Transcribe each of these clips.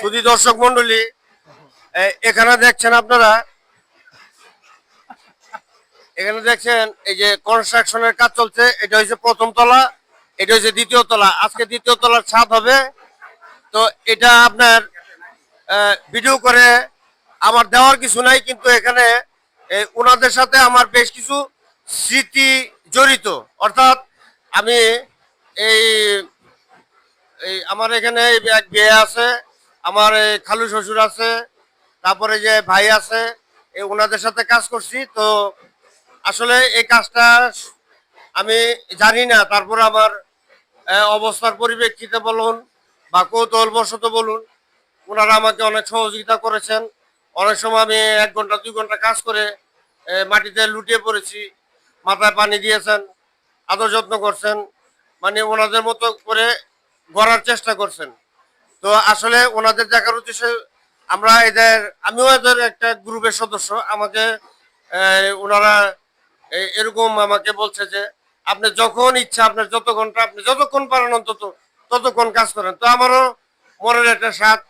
শুধু দর্শক মন্ডলী এখানে দেখছেন আপনারা? এখানে দেখছেন এই যে কনস্ট্রাকশনের কাজ চলছে, এটা হচ্ছে প্রথম তলা, এটা হচ্ছে দ্বিতীয় তলা। আজকে দ্বিতীয় তলার ছাদ হবে। তো এটা আপনার ভিডিও করে আমার দেওয়ার কিছু নাই, কিন্তু এখানে ওনাদের সাথে আমার বেশ কিছু স্মৃতি জড়িত। অর্থাৎ আমি এই আমার এখানে এক বিয়ে আছে আমার খালু শ্বশুর আছে, তারপরে যে ভাই আছে ওনাদের সাথে কাজ করছি। তো আসলে এই কাজটা আমি জানি না, তারপর আমার অবস্থার পরিপ্রেক্ষিতে বলুন বা কৌতূহলবশত বলুন, ওনারা আমাকে অনেক সহযোগিতা করেছেন। অনেক সময় আমি এক ঘণ্টা, দুই ঘণ্টা কাজ করে মাটিতে লুটিয়ে পড়েছি, মাথায় পানি দিয়েছেন, আদর যত্ন করছেন মানে ওনাদের মতো করে গড়ার চেষ্টা করছেন। তো আসলে ওনাদের দেখার উদ্দেশ্যে আমরা এদের, আমিও এদের একটা গ্রুপের সদস্য। আমাকে ওনারা এরকম আমাকে বলছে যে, আপনি যখন ইচ্ছা আপনার যত ঘণ্টা আপনি যতক্ষণ পারেন অন্তত ততক্ষণ কাজ করেন। তো আমারও মনের একটা স্বাদ,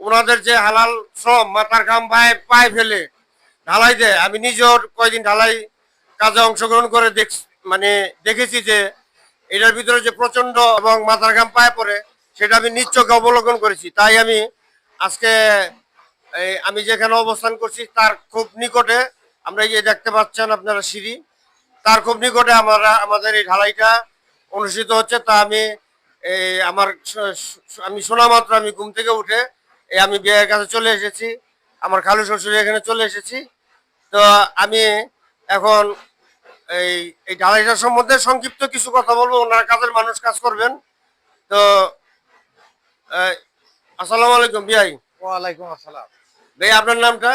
ওনাদের যে হালাল শ্রম, মাথার ঘাম পায়ে পায়ে ফেলে ঢালাই দেয়। আমি নিজেও কয়দিন ঢালাই কাজে অংশগ্রহণ করে দেখ মানে দেখেছি যে, এটার ভিতরে যে প্রচণ্ড এবং মাথার ঘাম পায়ে পড়ে সেটা আমি নিজ অবলোকন করেছি। তাই আমি আজকে আমি যেখানে অবস্থান করছি, তার খুব নিকটে, আমরা এই যে দেখতে পাচ্ছেন আপনারা সিঁড়ি, তার খুব নিকটে আমরা, আমাদের এই ঢালাইটা অনুষ্ঠিত হচ্ছে। তা আমি এই আমার আমি শোনা মাত্র আমি ঘুম থেকে উঠে এই আমি বিয়ের কাছে চলে এসেছি, আমার খালু শ্বশুর এখানে চলে এসেছি। তো আমি এখন এই এই ঢালাইটার সম্বন্ধে সংক্ষিপ্ত কিছু কথা বলব, ওনারা কাজের মানুষ কাজ করবেন। তো আসসালামু আলাইকুম বিআই। ওয়ালাইকুম আসসালাম। ভাই আপনার নামটা?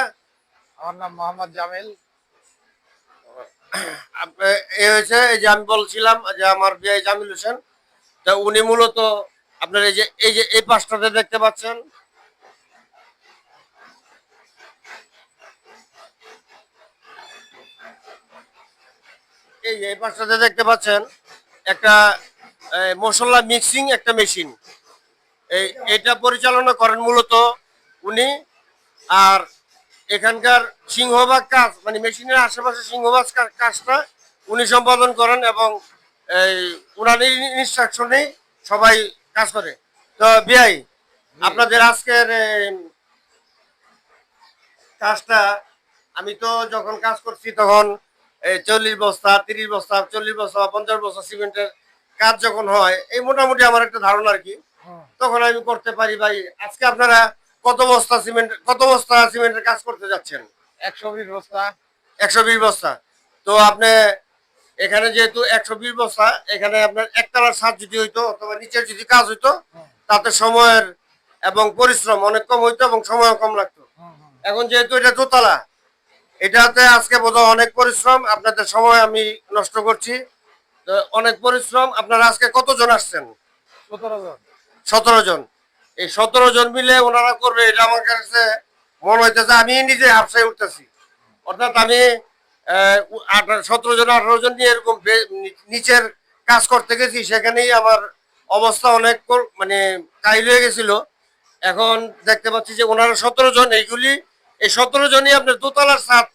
আমার নাম মোহাম্মদ জামিল। এ হয়েছে এই যে আমি বলছিলাম যে আমার বিআই জামিল হোসেন তা উনি মূলত আপনার এই যে এই যে এই পাশটাতে দেখতে পাচ্ছেন। এই যে এই পাশটাতে দেখতে পাচ্ছেন একটা মশলা মিক্সিং একটা মেশিন। এই, এটা পরিচালনা করেন মূলত উনি। আর এখানকার সিংহভাগ কাজ মানে মেশিনের আশেপাশে সিংহভাগ কাজটা উনি সম্পাদন করেন এবং এই উনার ইনস্ট্রাকশনেই সবাই কাজ করে। তো বিআই, আপনাদের আজকের কাজটা, আমি তো যখন কাজ করছি তখন এই চল্লিশ বস্তা, তিরিশ বস্তা, চল্লিশ বস্তা পঞ্চাশ বস্তা সিমেন্টের কাজ যখন হয়, এই মোটামুটি আমার একটা ধারণা আর কি। তখন আমি করতে পারি ভাই। আজকে আপনারা কত বস্তা সিমেন্ট কত বস্তা সিমেন্টের কাজ করতে যাচ্ছেন? একশো বিশ বস্তা। একশো বিশ বস্তা। তো আপনি এখানে যেহেতু একশো বিশ বস্তা এখানে আপনার একতলার ছাদ যদি হইতো অথবা নিচের যদি কাজ হইতো তাতে সময়ের এবং পরিশ্রম অনেক কম হইতো এবং সময়ও কম লাগতো। এখন যেহেতু এটা দোতলা এটাতে আজকে বোধহয় অনেক পরিশ্রম আপনাদের সময় আমি নষ্ট করছি। তো অনেক পরিশ্রম আপনারা আজকে কতজন আসছেন? সতেরো জন। সতেরো জন। এই সতেরো জন মিলে ওনারা করবে, এটা আমার কাছে মনে হইতেছে, আমি নিজে হাফসাই উঠতেছি। অর্থাৎ আমি সতেরো জন, আঠারো জন নিয়ে এরকম নিচের কাজ করতে গেছি, সেখানেই আমার অবস্থা অনেক মানে কাইল হয়ে গেছিল। এখন দেখতে পাচ্ছি যে ওনারা সতেরো জন, এইগুলি, এই সতেরো জনই আপনার দোতলার ছাদ,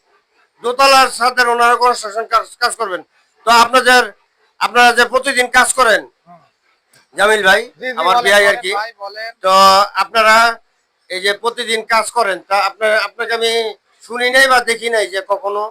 দোতলার ছাদের ওনারা কনস্ট্রাকশন কাজ কাজ করবেন। তো আপনাদের, আপনারা যে প্রতিদিন কাজ করেন জামিল ভাই আমার বিয়াই আর কি। তো আপনারা এই যে প্রতিদিন কাজ করেন তা আপনার আপনাকে আমি শুনি নাই বা দেখি নাই যে কখনো